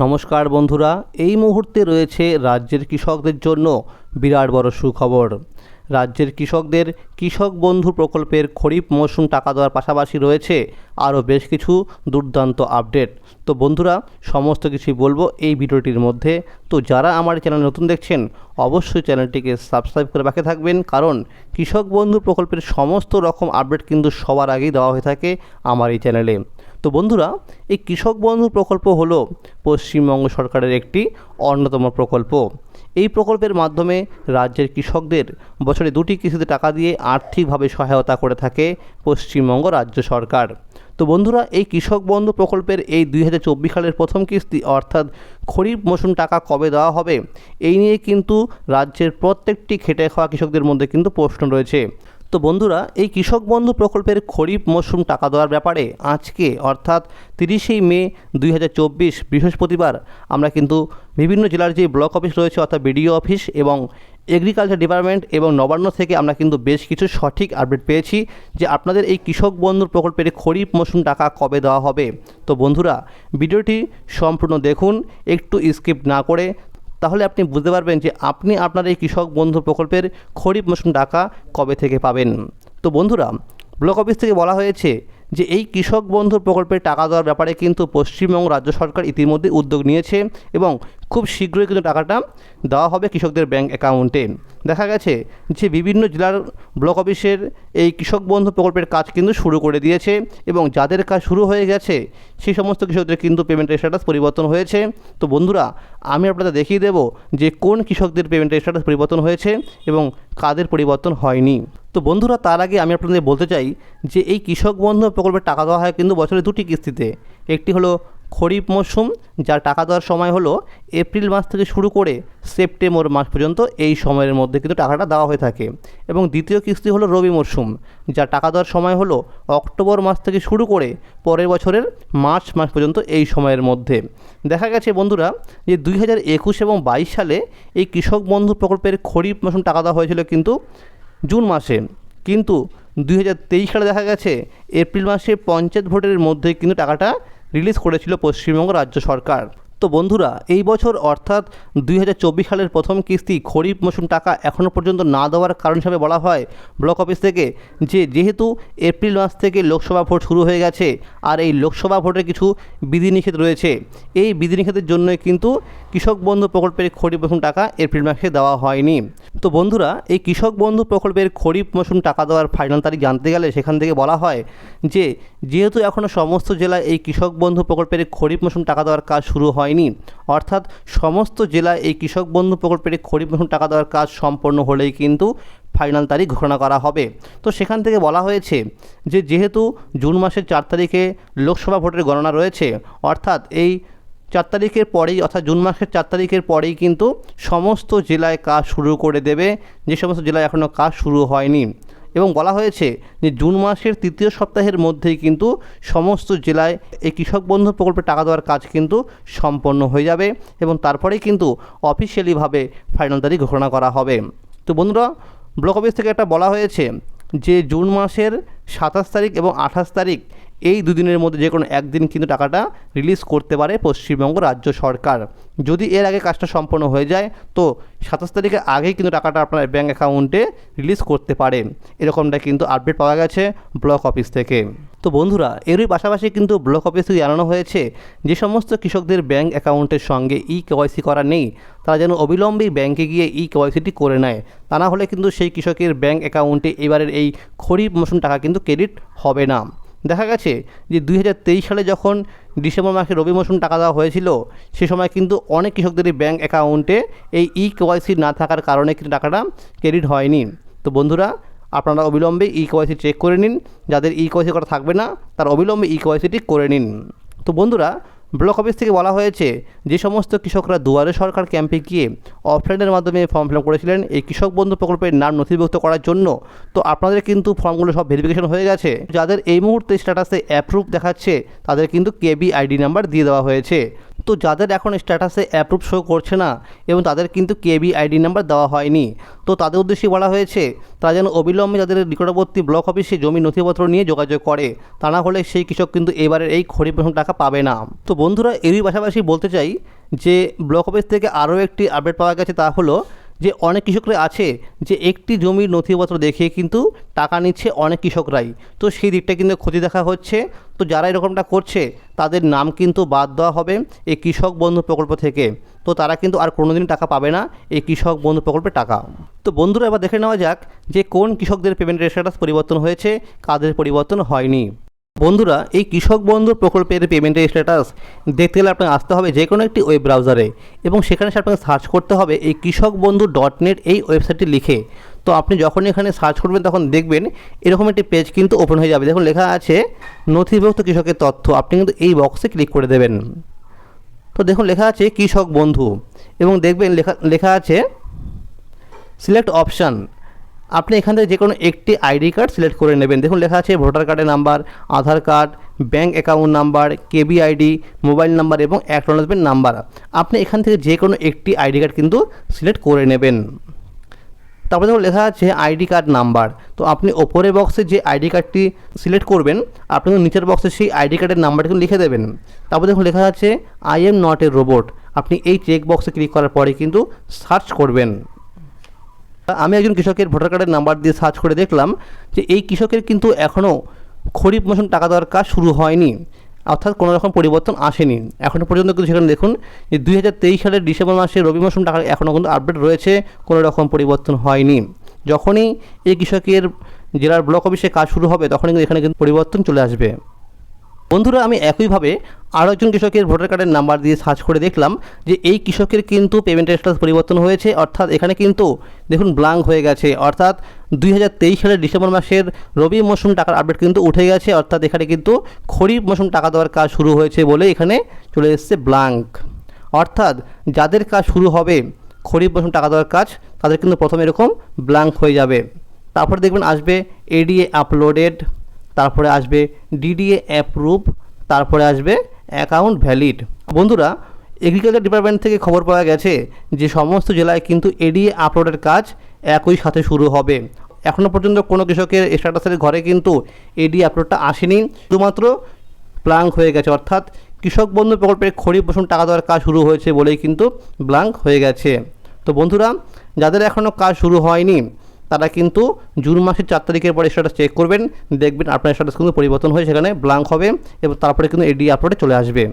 নমস্কার বন্ধুরা, এই মুহূর্তে রয়েছে রাজ্যের কৃষকদের জন্য বিরাট বড় সুখবর। রাজ্যের কৃষকদের কৃষক বন্ধু প্রকল্পের খরিফ মৌসুম টাকা দেওয়ার পাশাপাশি রয়েছে আরও বেশ কিছু দুর্দান্ত আপডেট। তো বন্ধুরা, সমস্ত কিছুই বলব এই ভিডিওটির মধ্যে। তো যারা আমার চ্যানেল নতুন দেখছেন, অবশ্যই চ্যানেলটিকে সাবস্ক্রাইব করে রাখে থাকবেন, কারণ কৃষক বন্ধু প্রকল্পের সমস্ত রকম আপডেট কিন্তু সবার আগেই দেওয়া হয়ে থাকে আমার এই চ্যানেলে। তো বন্ধুরা, এই কৃষক বন্ধু প্রকল্প হল পশ্চিমবঙ্গ সরকারের একটি অন্যতম প্রকল্প। এই প্রকল্পের মাধ্যমে রাজ্যের কৃষকদের বছরে দুটি কিস্তিতে টাকা দিয়ে আর্থিকভাবে সহায়তা করে থাকে পশ্চিমবঙ্গ রাজ্য সরকার। তো বন্ধুরা, এই কৃষক বন্ধু প্রকল্পের এই দুই হাজার চব্বিশ সালের প্রথম কিস্তি, অর্থাৎ খরিফ মৌসুম টাকা কবে দেওয়া হবে, এই নিয়ে কিন্তু রাজ্যের প্রত্যেকটি খেটে খাওয়া কৃষকদের মধ্যে কিন্তু প্রশ্ন রয়েছে। তো বন্ধুরা, এই কৃষক বন্ধু প্রকল্পের খরিফ মৌসুম টাকা দেওয়ার ব্যাপারে আজকে, অর্থাৎ তিরিশেই মে দুই হাজার চব্বিশ, বৃহস্পতিবার, আমরা কিন্তু বিভিন্ন জেলার যে ব্লক অফিস রয়েছে, অর্থাৎ বিডিও অফিস এবং এগ্রিকালচার ডিপার্টমেন্ট এবং নবান্ন থেকে আমরা কিন্তু বেশ কিছু সঠিক আপডেট পেয়েছি যে আপনাদের এই কৃষক বন্ধুর প্রকল্পের খরিফ মৌসুম টাকা কবে দেওয়া হবে। তো বন্ধুরা, ভিডিওটি সম্পূর্ণ দেখুন, একটু স্কিপ না করে। তাহলে আপনি বুঝতে পারবেন যে আপনি আপনার এই কৃষক বন্ধু প্রকল্পের খরিফ মৌসুম টাকা কবে থেকে পাবেন। তো বন্ধুরা ব্লক অফিস থেকে বলা হয়েছে যে এই কৃষক বন্ধু প্রকল্পের টাকা দেওয়ার ব্যাপারে কিন্তু পশ্চিমবঙ্গ রাজ্য সরকার ইতিমধ্যে উদ্যোগ নিয়েছে এবং খুব শীঘ্রই কিন্তু টাকাটা দেওয়া হবে কৃষকদের ব্যাংক অ্যাকাউন্টে। দেখা গেছে যে বিভিন্ন জেলার ব্লক অফিসের এই কৃষক বন্ধু প্রকল্পের কাজ কিন্তু শুরু করে দিয়েছে এবং যাদের কাজ শুরু হয়ে গেছে, সেই সমস্ত কৃষকদের কিন্তু পেমেন্টের স্ট্যাটাস পরিবর্তন হয়েছে। তো বন্ধুরা, আমি আপনাদের দেখিয়ে দেব যে কোন কৃষকদের পেমেন্টের স্ট্যাটাস পরিবর্তন হয়েছে এবং কাদের পরিবর্তন হয়নি। তো বন্ধুরা, তার আগে আমি আপনাদের বলতে চাই যে এই কৃষক বন্ধু প্রকল্পের টাকা দেওয়া হয় কিন্তু বছরে দুটি কিস্তিতে। একটি হলো খরিফ মরশুম, যার টাকা দেওয়ার সময় হলো এপ্রিল মাস থেকে শুরু করে সেপ্টেম্বর মাস পর্যন্ত এই সময়ের মধ্যে কিন্তু টাকাটা দেওয়া হয়ে থাকে। এবং দ্বিতীয় কিস্তি হলো রবি মরশুম, যার টাকা দেওয়ার সময় হলো অক্টোবর মাস থেকে শুরু করে পরের বছরের মার্চ মাস পর্যন্ত এই সময়ের মধ্যে। দেখা গেছে বন্ধুরা যে দুই হাজার একুশ এবং বাইশ সালে এই কৃষক বন্ধু প্রকল্পের খরিফ মৌসুম টাকা দেওয়া হয়েছিল কিন্তু জুন মাসে। কিন্তু দুই হাজার তেইশ সালে দেখা গেছে এপ্রিল মাসে পঞ্চায়েত ভোটের মধ্যে কিন্তু টাকাটা রিলিজ করেছিল পশ্চিমবঙ্গ রাজ্য সরকার। তো বন্ধুরা, এই বছর অর্থাৎ দুই হাজার চব্বিশ সালের প্রথম কিস্তি খরিফ মৌসুম টাকা এখনও পর্যন্ত না দেওয়ার কারণ হিসাবে বলা হয় ব্লক অফিস থেকে, যে যেহেতু এপ্রিল মাস থেকে লোকসভা ভোট শুরু হয়ে গেছে আর এই লোকসভা ভোটের কিছু বিধিনিষেধ রয়েছে। এই বিধিনিষেধের জন্যই কিন্তু কৃষক বন্ধু প্রকল্পের খরিফ মৌসুম টাকা এপ্রিল মাসে দেওয়া হয়নি। তো বন্ধুরা, এই কৃষক বন্ধু প্রকল্পের খরিফ মৌসুম টাকা দেওয়ার ফাইনাল তারিখ জানতে গেলে সেখান থেকে বলা হয় যে, যেহেতু এখনও সমস্ত জেলায় এই কৃষক বন্ধু প্রকল্পের খরিফ মৌসুম টাকা দেওয়ার কাজ শুরু হয়নি অর্থাৎ সমস্ত জেলায় এই কৃষক বন্ধু প্রকল্পের খরিফ মৌসুম টাকা দেওয়ার কাজ সম্পন্ন হলেই কিন্তু ফাইনাল তারিখ ঘোষণা করা হবে। তো সেখান থেকে বলা হয়েছে যে, যেহেতু জুন মাসের চার তারিখে লোকসভা ভোটের গণনা রয়েছে, অর্থাৎ এই চার তারিখের পরেই অর্থাৎ জুন মাসের চার তারিখের পরেই কিন্তু সমস্ত জেলায় কাজ শুরু করে দেবে। যে সমস্ত জেলায় এখনও কাজ শুরু হয়নি। এবং বলা হয়েছে যে জুন মাসের তৃতীয় সপ্তাহের মধ্যেই কিন্তু সমস্ত জেলায় এই কৃষক বন্ধু প্রকল্পে টাকা দেওয়ার কাজ কিন্তু সম্পন্ন হয়ে যাবে এবং তারপরেই কিন্তু অফিসিয়ালিভাবে ফাইনাল তারিখ ঘোষণা করা হবে। তো বন্ধুরা ব্লক অফিস থেকে একটা বলা হয়েছে যে জুন মাসের সাতাশ তারিখ এবং আঠাশ তারিখ এই দুদিনের মধ্যে যে কোনো একদিন কিন্তু টাকাটা রিলিজ করতে পারে পশ্চিমবঙ্গ রাজ্য সরকার। যদি এর আগে কাজটা সম্পন্ন হয়ে যায়, তো সাতাশ তারিখের আগেই কিন্তু টাকাটা আপনার ব্যাঙ্ক অ্যাকাউন্টে রিলিজ করতে পারে। এরকমটা কিন্তু আপডেট পাওয়া গেছে ব্লক অফিস থেকে। তো বন্ধুরা, এরই পাশাপাশি কিন্তু ব্লক অফিস থেকে জানানো হয়েছে যে সমস্ত কৃষকদের ব্যাঙ্ক অ্যাকাউন্টের সঙ্গে ই কেওয়াইসি করা নেই, তারা যেন অবিলম্বেই ব্যাংকে গিয়ে ই কেওয়াইসিটি করে নেয়। তা না হলে কিন্তু সেই কৃষকের ব্যাঙ্ক অ্যাকাউন্টে এবারের এই খরিফ মৌসুম টাকা কিন্তু ক্রেডিট হবে না। দেখা গেছে যে দুই হাজার তেইশ সালে যখন ডিসেম্বর মাসে রবি মৌসুম টাকা দেওয়া হয়েছিল, সে সময় কিন্তু অনেক কৃষকদেরই ব্যাঙ্ক অ্যাকাউন্টে এই ই কেওয়াইসি না থাকার কারণে কিন্তু টাকাটা ক্রেডিট হয়নি। তো বন্ধুরা, আপনারা অবিলম্বে ই কেওয়াইসি চেক করে নিন। যাদের ই কেওয়াইসি করা থাকবে না, তার অবিলম্বে ই কেওয়াইসিটি করে নিন। তো বন্ধুরা ব্লক অফিস থেকে বলা হয়েছে, যে সমস্ত কৃষকরা দুয়ারে সরকার ক্যাম্পে গিয়ে অফলাইনের মাধ্যমে ফর্ম ফিল করেছিলেন, এই কৃষক বন্ধু প্রকল্পের নাম নথিভুক্ত করার জন্য, তো আপনাদের কিন্তু ফর্মগুলো সব ভেরিফিকেশন হয়ে গেছে। যাদের এই মুহূর্তে স্ট্যাটাসে অ্যাপ্রুভ দেখাচ্ছে, তাদের কিন্তু কেবি আইডি নাম্বার দিয়ে দেওয়া হয়েছে। তো যাদের এখন স্ট্যাটাসে অ্যাপ্রুভ শো করছে না এবং তাদের কিন্তু কেবি আইডি নাম্বার দেওয়া হয়নি, তো তাদের উদ্দেশ্যে বলা হয়েছে, তারা যেন অবিলম্বে যাদের নিকটবর্তী ব্লক অফিসে জমি নথিপত্র নিয়ে যোগাযোগ করে, তা না হলে সেই কৃষক কিন্তু এবারের এই খরিফ মৌসুম টাকা পাবে না। তো বন্ধুরা এরই পাশাপাশি বলতে চাই যে ব্লক অফিস থেকে আরও একটি আপডেট পাওয়া গেছে তা হলো যে অনেক কৃষকরা আছে যে একটি জমির নথিপত্র দেখিয়ে কিন্তু টাকা নিচ্ছে অনেক কৃষকরাই। তো সেই দিকটা কিন্তু ক্ষতি দেখা হচ্ছে। তো যারা এরকমটা করছে, তাদের নাম কিন্তু বাদ দেওয়া হবে এই কৃষক বন্ধু প্রকল্প থেকে। তো তারা কিন্তু আর কোনোদিন টাকা পাবে না এই কৃষক বন্ধু প্রকল্পের টাকা। তো বন্ধুরা, এবার দেখে নেওয়া যাক যে কোন কৃষকদের পেমেন্টের স্ট্যাটাস পরিবর্তন হয়েছে, কাদের পরিবর্তন হয়নি। বন্ধুরা, এই কৃষক বন্ধু প্রকল্পের পেমেন্টের স্ট্যাটাস দেখতে গেলে আপনাকে আসতে হবে যে কোনো একটি ওয়েব ব্রাউজারে এবং সেখানে আপনাকে সার্চ করতে হবে এই কৃষক বন্ধু ডট নেট এই ওয়েবসাইটটি লিখে। তো আপনি যখন এখানে সার্চ করবেন তখন দেখবেন এরকম একটি পেজ কিন্তু ওপেন হয়ে যাবে। দেখুন, লেখা আছে নথিভুক্ত কৃষকের তথ্য। আপনি কিন্তু এই বক্সে ক্লিক করে দেবেন। তো দেখুন, লেখা আছে কৃষক বন্ধু এবং দেখবেন লেখা লেখা আছে সিলেক্ট অপশান আপনি এখান থেকে যে কোনো একটি আইডি কার্ড সিলেক্ট করে নেবেন। দেখুন, লেখা আছে ভোটার কার্ডের number, Aadhaar card bank account number KB ID mobile number এবং অ্যাকনোলেজমেন্ট নাম্বার। আপনি এখান থেকে যে কোনো একটি আইডি কার্ড কিন্তু সিলেক্ট করে নেবেন। তারপরে দেখুন, লেখা আছে আইডি কার্ড নাম্বার। তো আপনি ওপরের বক্সে যে আইডি কার্ডটি সিলেক্ট করবেন, আপনি নিচের বক্সে সেই আইডি কার্ডের নাম্বারটি লিখে দেবেন। তারপর দেখুন, লেখা আছে I am not a robot আপনি এই চেক বক্সে ক্লিক করার পরে কিন্তু সার্চ করবেন। আমি একজন কৃষকের ভোটার কার্ডের নাম্বার দিয়ে সার্চ করে দেখলাম যে এই কৃষকের কিন্তু এখনও খরিফ মৌসুম টাকা দেওয়ার কাজ শুরু হয়নি। অর্থাৎ কোনো রকম পরিবর্তন আসেনি। এখনও পর্যন্ত কিন্তু সেখানে দেখুন যে দুই হাজার তেইশ সালের ডিসেম্বর মাসে রবি মৌসুম টাকা এখনও কিন্তু আপডেট রয়েছে, কোনো রকম পরিবর্তন হয়নি। যখনই এই কৃষকের জেলার ব্লক অফিসে কাজ শুরু হবে, তখনই কিন্তু এখানে কিন্তু পরিবর্তন চলে আসবে। বন্ধুরা, আমি একইভাবে আরও একজন কৃষকের ভোটার কার্ডের নাম্বার দিয়ে সার্চ করে দেখলাম যে এই কৃষকের কিন্তু পেমেন্টের স্ট্যাটাস পরিবর্তন হয়েছে। অর্থাৎ এখানে কিন্তু দেখুন ব্লাঙ্ক হয়ে গেছে। অর্থাৎ দুই হাজার তেইশ সালের ডিসেম্বর মাসের রবি মৌসুম টাকার আপডেট কিন্তু উঠে গেছে। অর্থাৎ এখানে কিন্তু খরিফ মৌসুম টাকা দেওয়ার কাজ শুরু হয়েছে বলে এখানে চলে এসছে ব্লাঙ্ক অর্থাৎ যাদের কাজ শুরু হবে খরিফ মৌসুম টাকা দেওয়ার কাজ, তাদের কিন্তু প্রথমে এরকম ব্লাঙ্ক হয়ে যাবে। তারপরে দেখবেন আসবে এডিএ আপলোডেড তারপরে আসবে ডিডিএ অ্যাপ্রুভ তারপরে আসবে অ্যাকাউন্ট ভ্যালিড বন্ধুরা এগ্রিকালচার ডিপার্টমেন্ট থেকে খবর পাওয়া গেছে যে সমস্ত জেলায় কিন্তু এডিএ আপলোডের কাজ একই সাথে শুরু হবে। এখনও পর্যন্ত কোনো কৃষকের স্ট্যাটাসের ঘরে কিন্তু এডি আপলোডটা আসেনি। শুধুমাত্র ব্লাঙ্ক হয়ে গেছে, অর্থাৎ কৃষক বন্ধু প্রকল্পের খরিফ মৌসুম টাকা দেওয়ার কাজ শুরু হয়েছে বলেই কিন্তু ব্লাঙ্ক হয়ে গেছে। তো বন্ধুরা, যাদের এখনও কাজ শুরু হয়নি তারা কিন্তু জুন মাসের চার তারিখের পরে স্ট্যাটাস চেক করবেন, দেখবেন আপনার স্ট্যাটাস কিন্তু পরিবর্তন হয়ে সেখানে ব্লাঙ্ক হবে এবং তারপরে কিন্তু এডি আপলোডে চলে আসবে।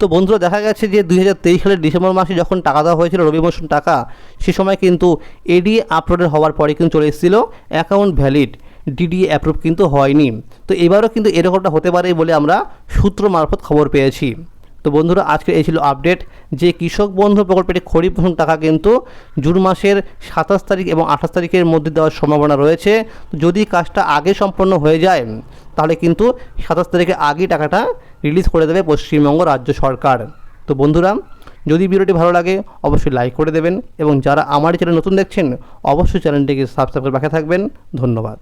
তো বন্ধুরা, দেখা গেছে যে দুই হাজার তেইশ সালের ডিসেম্বর মাসে যখন টাকা দেওয়া হয়েছিল রবি মৌসুম টাকা, সে সময় কিন্তু এডি আপলোডের হওয়ার পরে কিন্তু চলে এসেছিল অ্যাকাউন্ট ভ্যালিড ডিডি অ্যাপ্রুভ কিন্তু হয়নি। তো এবারও কিন্তু এরকমটা হতে পারে বলে আমরা সূত্র মারফত খবর পেয়েছি। তো বন্ধুরা, আজকে এই ছিল আপডেট যে কৃষক বন্ধু প্রকল্পের খরিফ মৌসুম টাকা কিন্তু জুন মাসের সাতাশ তারিখ এবং আঠাশ তারিখের মধ্যে দেওয়ার সম্ভাবনা রয়েছে। যদি কাজটা আগে সম্পন্ন হয়ে যায়, তাহলে কিন্তু সাতাশ তারিখের আগেই টাকাটা রিলিজ করে দেবে পশ্চিমবঙ্গ রাজ্য সরকার। তো বন্ধুরা, যদি ভিডিওটি ভালো লাগে, অবশ্যই লাইক করে দেবেন এবং যারা আমার চ্যানেল নতুন দেখছেন, অবশ্যই চ্যানেলটিকে সাবস্ক্রাইব করে রাখা থাকবেন। ধন্যবাদ।